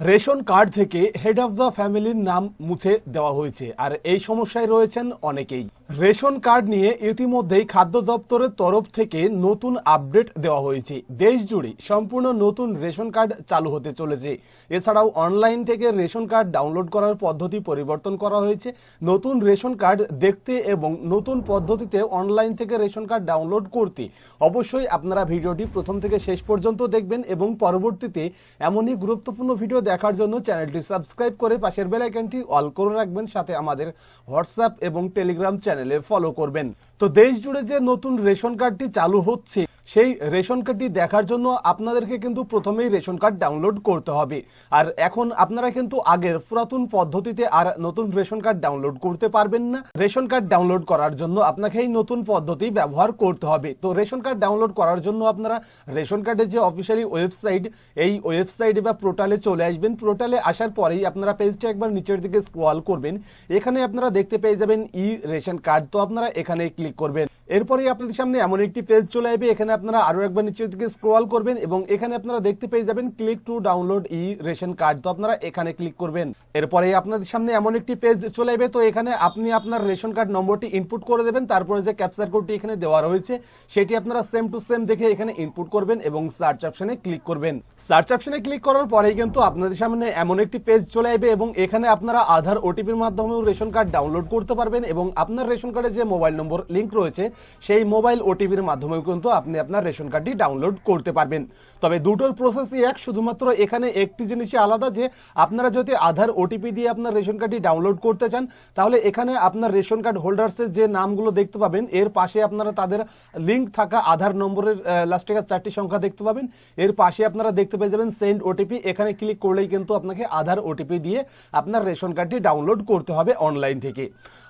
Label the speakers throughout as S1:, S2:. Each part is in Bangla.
S1: রেশন কার্ড থেকে হেড অফ দ্য ফ্যামিলির নাম মুছে দেওয়া হয়েছে। আর এই সমস্যায় রয়েছেন অনেকেই। রেশন কার্ড নিয়ে ইতিমধ্যেই খাদ্য দপ্তরের তরফ থেকে নতুন আপডেট দেওয়া হয়েছে। দেশ জুড়ে সম্পূর্ণ নতুন রেশন কার্ড চালু হতে চলেছে। এছাড়াও অনলাইন থেকে রেশন কার্ড ডাউনলোড করার পদ্ধতি পরিবর্তন করা হয়েছে। নতুন রেশন কার্ড দেখতে এবং নতুন পদ্ধতিতে অনলাইন থেকে রেশন কার্ড ডাউনলোড করতে অবশ্যই আপনারা ভিডিওটি প্রথম থেকে শেষ পর্যন্ত দেখবেন এবং পরবর্তীতে এমনই গুরুত্বপূর্ণ ভিডিও দেখার জন্য চ্যানেলটি সাবস্ক্রাইব করে পাশের বেল আইকনটি অল করে রাখবেন। সাথে আমাদের হোয়াটসঅ্যাপ এবং টেলিগ্রাম চ্যানেলে ফলো করবেন। তো দেশ জুড়ে যে নতুন রেশন কার্ডটি চালু হচ্ছে সেই রেশন কার্ডটি দেখার জন্য আপনাদেরকে কিন্তু প্রথমেই রেশন কার্ড ডাউনলোড করতে হবে। আর এখন আপনারা কিন্তু আগের পুরাতন পদ্ধতিতে আর নতুন রেশন কার্ড ডাউনলোড করতে পারবেন না। রেশন কার্ড ডাউনলোড করার জন্য আপনাকে এই নতুন পদ্ধতি ব্যবহার করতে হবে। তো রেশন কার্ড ডাউনলোড করার জন্য আপনারা রেশন কার্ডের যে অফিসিয়ালি ওয়েবসাইট, এই ওয়েবসাইটে বা পোর্টালে চলে আসবেন। পোর্টালে আসার পরেই আপনারা পেজটা একবার নিচের দিকে স্ক্রল করবেন। এখানে আপনারা দেখতে পেয়ে যাবেন ই রেশন কার্ড। তো আপনারা এখানে ক্লিক করবেন। এরপরেই আপনাদের সামনে এমন একটি পেজ চলে আসবে, এখানে আপনারা আরও একবার নিচের দিকে স্ক্রল করবেন এবং এখানে আপনারা দেখতে পেয়ে যাবেন click to download E ration card তো আপনারা এখানে ক্লিক করবেন। এরপরে আপনাদের সামনে এমন একটি পেজ চলে আসবে, তো এখানে আপনি আপনার রেশন কার্ড নম্বরটি ইনপুট করে দেবেন, তারপরে যে ক্যাপচার কোডটি এখানে দেওয়া রয়েছে, সেটি আপনারা সেম টু সেম দেখে এখানে ইনপুট করবেন এবং সার্চ অপশনে ক্লিক করবেন। সার্চ অপশনে ক্লিক করার পরেই কিন্তু আপনাদের সামনে এমন একটি পেজ চলে আসবে এবং এখানে আপনারা আধার ওটিপির মাধ্যমেও রেশন কার্ড ডাউনলোড করতে পারবেন এবং আপনার রেশন কার্ডে যে মোবাইল নম্বর লিংক রয়েছে সেই মোবাইল ওটিপির মাধ্যমেও কিন্তু আপনি আপনার রেশন কার্ডটি ডাউনলোড করতে পারবেন। তবে দুটোর প্রসেসই এক, শুধুমাত্র এখানে একটি জিনিসই আলাদা যে, আপনারা যদি আধার ওটিপি দিয়ে আপনার রেশন কার্ডটি ডাউনলোড করতে চান, তাহলে এখানে আপনার রেশন কার্ড হোল্ডার্সের যে নামগুলো দেখতে পাবেন, এর পাশে আপনারা তাদের লিঙ্ক থাকা আধার নম্বরের লাস্টে চারটি সংখ্যা দেখতে পাবেন। এর পাশে আপনারা দেখতে পেয়ে যাবেন সেন্ড ওটিপি এখানে ক্লিক করলেই কিন্তু আপনাকে আধার ওটিপি দিয়ে আপনার রেশন কার্ডটি ডাউনলোড করতে হবে অনলাইন থেকে।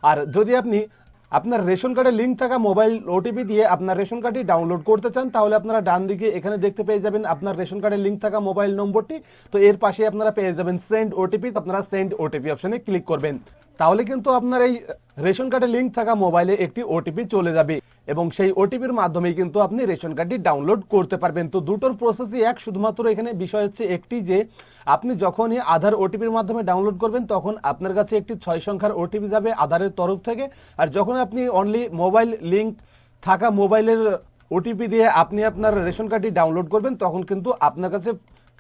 S1: আর যদি আপনি আপনার রেশন কার্ডের লিঙ্ক থাকা মোবাইল ওটিপি দিয়ে আপনার রেশন কার্ডটি ডাউনলোড করতে চান, তাহলে আপনারা ডান দিকে এখানে দেখতে পেয়ে যাবেন আপনার রেশন কার্ডের লিঙ্ক থাকা মোবাইল নম্বরটি। তো এর পাশে আপনারা পেয়ে যাবেন সেন্ড ওটিপি আপনারা সেন্ড ওটিপি অপশনে ক্লিক করবেন। তাহলে কিন্তু আপনার এই রেশন কার্ডের লিঙ্ক থাকা মোবাইলে একটি ওটিপি চলে যাবে। এবং সেই ওটিপির মাধ্যমে কিন্তু আপনি রেশন কার্ডটি ডাউনলোড করতে পারবেন। তো দুটোর প্রসেসই এক, শুধুমাত্র এখানে বিষয় হচ্ছে একটি যে, আপনি যখনই আধার ওটিপির মাধ্যমে ডাউনলোড করবেন, তখন আপনার কাছে একটি ছয় সংখ্যার ওটিপি যাবে আধারের তরফ থেকে। আর যখন আপনি অনলি মোবাইল লিঙ্ক থাকা মোবাইলের ওটিপি দিয়ে আপনি আপনার রেশন কার্ডটি ডাউনলোড করবেন, তখন কিন্তু আপনার কাছে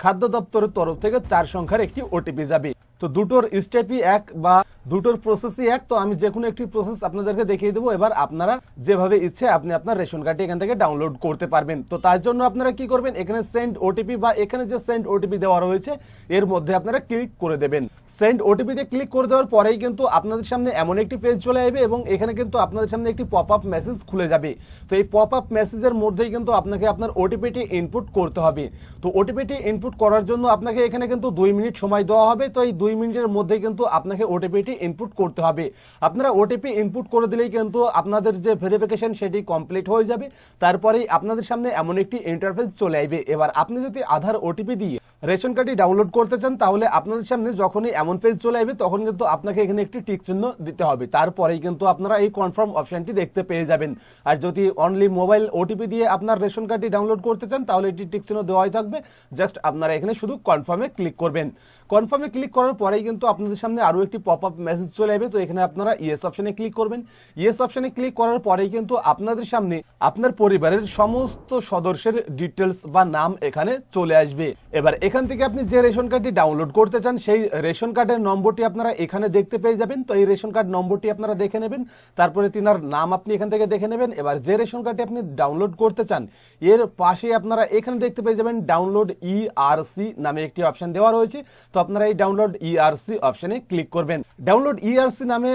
S1: খাদ্য দপ্তরের তরফ থেকে চার সংখ্যার একটি ওটিপি যাবে। তো দুটোর স্টেপই এক বা দুটোর প্রসেসই এক, তো আমি যে কোনো একটি প্রসেস আপনাদেরকে দেখিয়ে দেবো। এবার আপনারা যেভাবে ইচ্ছে আপনি আপনার রেশন কার্ডটি এখান থেকে ডাউনলোড করতে পারবেন। তো তার জন্য আপনারা কি করবেন? এখানে সেন্ড ওটিপি বা এখানে যে সেন্ড ওটিপি দেওয়া রয়েছে, এর মধ্যে আপনারা ক্লিক করে দেবেন। সেন্ড ওটিপিতে ক্লিক করে দেওয়ার পরেই কিন্তু আপনাদের সামনে এমন একটি পেজ চলে আসবে এবং এখানে কিন্তু আপনাদের সামনে একটি পপ আপ মেসেজ খুলে যাবে। তো এই পপ আপ মেসেজের মধ্যেই কিন্তু আপনাকে আপনার ওটিপিটি ইনপুট করতে হবে। তো ওটিপিটি ইনপুট করার জন্য আপনাকে এখানে কিন্তু দুই মিনিট সময় দেওয়া হবে। তো এই দুই মিনিটের মধ্যে কিন্তু আপনাকে ওটিপিটি ইনপুট করতে হবে। আপনারা ওটিপি ইনপুট করে দিলেই কিন্তু আপনাদের যে ভেরিফিকেশন সেটি কমপ্লিট হয়ে যাবে। তারপরেই আপনাদের সামনে এমন একটি ইন্টারফেস চলে আসবে। এবার আপনি যদি আধার ওটিপি দিয়ে রেশন কার্ডটি ডাউনলোড করতে চান, তাহলে আপনাদের সামনে যখনই এমন পেজ চলে আসবে, তখন কিন্তু আপনাকে এখানে একটি টিক চিহ্ন দিতে হবে। তারপরেই কিন্তু আপনারা এই কনফার্ম অপশনটি দেখতে পেয়ে যাবেন। আর যদি অনলি মোবাইল ওটিপি দিয়ে আপনার রেশন কার্ডটি ডাউনলোড করতে চান, তাহলে এটি টিক চিহ্ন দেওয়াই থাকবে। জাস্ট আপনারা এখানে শুধু কনফার্মে ক্লিক করবেন। কনফার্মে ক্লিক করার পরেই কিন্তু আপনাদের সামনে আরও একটি পপ আপ মেসেজ চলে আসবে। তো এখানে আপনারা ইয়েস অপশনে ক্লিক করবেন। ইয়েস অপশনে ক্লিক করার পরেই কিন্তু আপনাদের সামনে আপনার পরিবারের সমস্ত সদস্যের ডিটেলস বা নাম এখানে চলে আসবে। এবার এখান থেকে আপনি যে রেশন কার্ডটি ডাউনলোড করতে চান, সেই রেশন কার্ডের নম্বরটি আপনারা এখানে দেখতে পেয়ে যাবেন। তো এই রেশন কার্ড নম্বরটি আপনারা দেখে নেবেন। তারপরে তিনার নাম আপনি এখান থেকে দেখে নেবেন। এবার যে রেশন কার্ডটি আপনি ডাউনলোড করতে চান, এর পাশে আপনারা এখানে দেখতে পেয়ে যাবেন ডাউনলোড ইআরসি নামে একটি অপশন দেওয়া রয়েছে। তো আপনারা এই ডাউনলোড ইআরসি অপশনে ক্লিক করবেন। ডাউনলোড ইআরসি নামে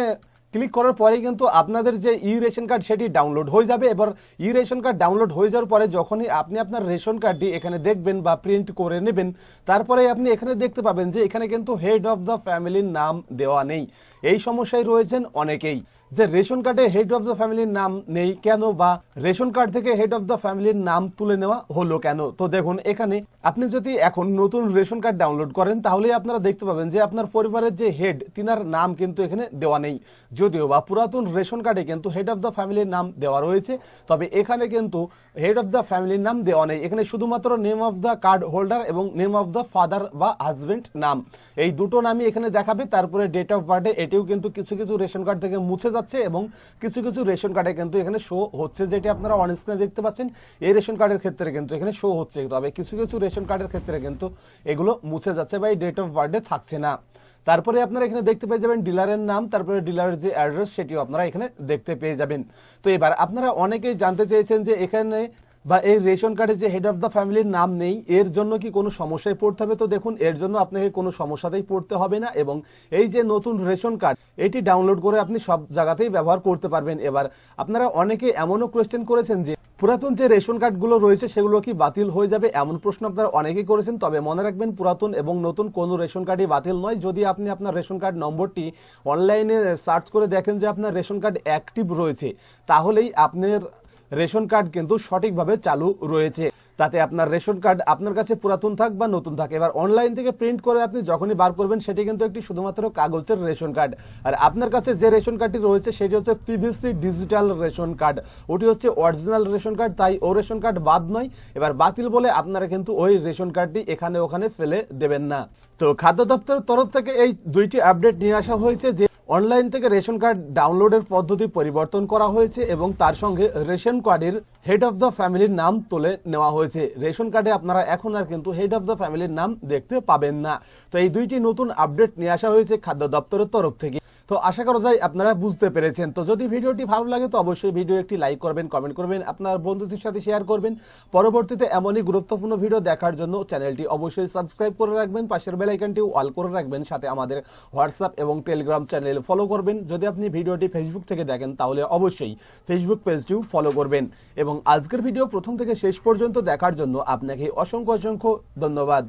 S1: ক্লিক করার পরেই কিন্তু আপনাদের যে ই রেশন কার্ড সেটি ডাউনলোড হয়ে যাবে। এবার ই রেশন কার্ড ডাউনলোড হয়ে যাওয়ার পরে যখনই আপনি আপনার রেশন কার্ডটি এখানে দেখবেন বা প্রিন্ট করে নেবেন, তারপরে আপনি এখানে দেখতে পাবেন যে এখানে কিন্তু হেড অফ দ্য ফ্যামিলির নাম দেওয়া নেই। এই সমস্যায় রয়েছেন অনেকেই। যে রেশন কার্ডে হেড অফ দ্য ফ্যামিলির নাম নেই কেন বা রেশন কার্ড থেকে হেড অফ দ্য ফ্যামিলির নাম তুলে নেওয়া হলো কেন? তো দেখুন, এখানে আপনি যদি এখন নতুন রেশন কার্ড ডাউনলোড করেন, তাহলেই আপনারা দেখতে পাবেন যে আপনার পরিবারের যে হেড তিনার নাম কিন্তু এখানে দেওয়া নেই। যদিও বা পুরাতন রেশন কার্ডে কিন্তু হেড অফ দ্য ফ্যামিলির নাম দেওয়া রয়েছে, তবে এখানে কিন্তু হেড অফ দ্য ফ্যামিলির নাম দেওয়া নেই। এখানে শুধুমাত্র name of the card holder এবং নেম অফ দ্য ফাদার বা হাজবেন্ড নাম। এই দুটো নামই এখানে দেখাবে, তারপরে ডেট অফ বার্থে এটিও কিন্তু কিছু কিছু রেশন কার্ড থেকে মুছে যাচ্ছে এবং কিছু কিছু রেশন কার্ডে কিন্তু এখানে শো হচ্ছে, যেটি আপনারা অন স্ক্রিনে দেখতে পাচ্ছেন। এই রেশন কার্ডের ক্ষেত্রে কিন্তু এখানে শো হচ্ছে। তবে কিছু কিছু রেশন কার্ডের ক্ষেত্রে কিন্তু এগুলো মুছে যাচ্ছে বা এই ডেট অফ বার্থডে থাকছে না। তারপরে আপনারা এখানে দেখতে পেয়ে যাবেন ডিলারের নাম, তারপরে ডিলারের যে অ্যাড্রেস সেটিও আপনারা এখানে দেখতে পেয়ে যাবেন। তো এবার আপনারা অনেকেই জানতে চেয়েছেন যে এখানে বা এই রেশন কার্ডে যে হেড অফ দ্য ফ্যামিলির নাম নেই, এর জন্য কি কোনো সমস্যায় পড়তে হবে? তো দেখুন, এর জন্য আপনাকে কোনো সমস্যাতেই পড়তে হবে না এবং এই যে নতুন রেশন কার্ড, এটি ডাউনলোড করে আপনি সব জায়গাতেই ব্যবহার করতে পারবেন। এবার আপনারা অনেকে এমনও কোয়েশ্চেন করেছেন যে, পুরাতন যে রেশন কার্ডগুলো রয়েছে, সেগুলো কি বাতিল হয়ে যাবে? এমন প্রশ্ন আপনারা অনেকেই করেছেন, তবে মনে রাখবেন, পুরাতন এবং নতুন কোনো রেশন কার্ডই বাতিল নয়। যদি আপনি আপনার রেশন কার্ড নম্বরটি অনলাইনে সার্চ করে দেখেন যে আপনার রেশন কার্ড অ্যাক্টিভ রয়েছে, তাহলেই আপনার রেশন কার্ড কিন্তু সঠিকভাবে চালু রয়েছে। তাতে আপনার রেশন কার্ড আপনার কাছে পুরাতন থাক বা নতুন থাক, এবার অনলাইন থেকে প্রিন্ট করে আপনি যখনই বার করবেন, সেটি কিন্তু একটি শুধুমাত্র কাগজের রেশন কার্ড। আর আপনার কাছে যে রেশন কার্ডটি রয়েছে, সেটি হচ্ছে পিভিসি ডিজিটাল রেশন কার্ড। ওটি হচ্ছে অরিজিনাল রেশন কার্ড, তাই ও রেশন কার্ড বাদ নয়। এবার বাতিল বলে আপনারা কিন্তু ওই রেশন কার্ডটি এখানে ওখানে ফেলে দেবেন না। তো খাদ্য দপ্তরের তরফ থেকে এই দুইটি আপডেট নিয়ে আসা হয়েছে যে অনলাইন থেকে রেশন কার্ড ডাউনলোডের পদ্ধতি পরিবর্তন করা হয়েছে এবং তার সঙ্গে রেশন কার্ডের হেড অফ দ্য ফ্যামিলির নাম তুলে নেওয়া হয়েছে। রেশন কার্ডে আপনারা এখন আর কিন্তু হেড অফ দ্য ফ্যামিলির নাম দেখতে পাবেন না। তো এই দুইটি নতুন আপডেট নিয়ে আসা হয়েছে খাদ্য দপ্তরের তরফ থেকে। তো আশা করা যায় আপনারা বুঝতে পেরেছেন। তো যদি ভিডিওটি ভালো লাগে, তো অবশ্যই ভিডিও একটি লাইক করবেন, কমেন্ট করবেন, আপনার বন্ধুদের সাথে শেয়ার করবেন। পরবর্তীতে এমনই গুরুত্বপূর্ণ ভিডিও দেখার জন্য চ্যানেলটি অবশ্যই সাবস্ক্রাইব করে রাখবেন, পাশের বেল আইকনটি অল করে রাখবেন, সাথে আমাদের হোয়াটসঅ্যাপ এবং টেলিগ্রাম চ্যানেল ফলো করবেন। যদি আপনি ভিডিওটি ফেসবুক থেকে দেখেন, তাহলে অবশ্যই ফেসবুক পেজটিও ফলো করবেন। এবং আজকের ভিডিও প্রথম থেকে শেষ পর্যন্ত দেখার জন্য আপনাকে অসংখ্য অসংখ্য ধন্যবাদ।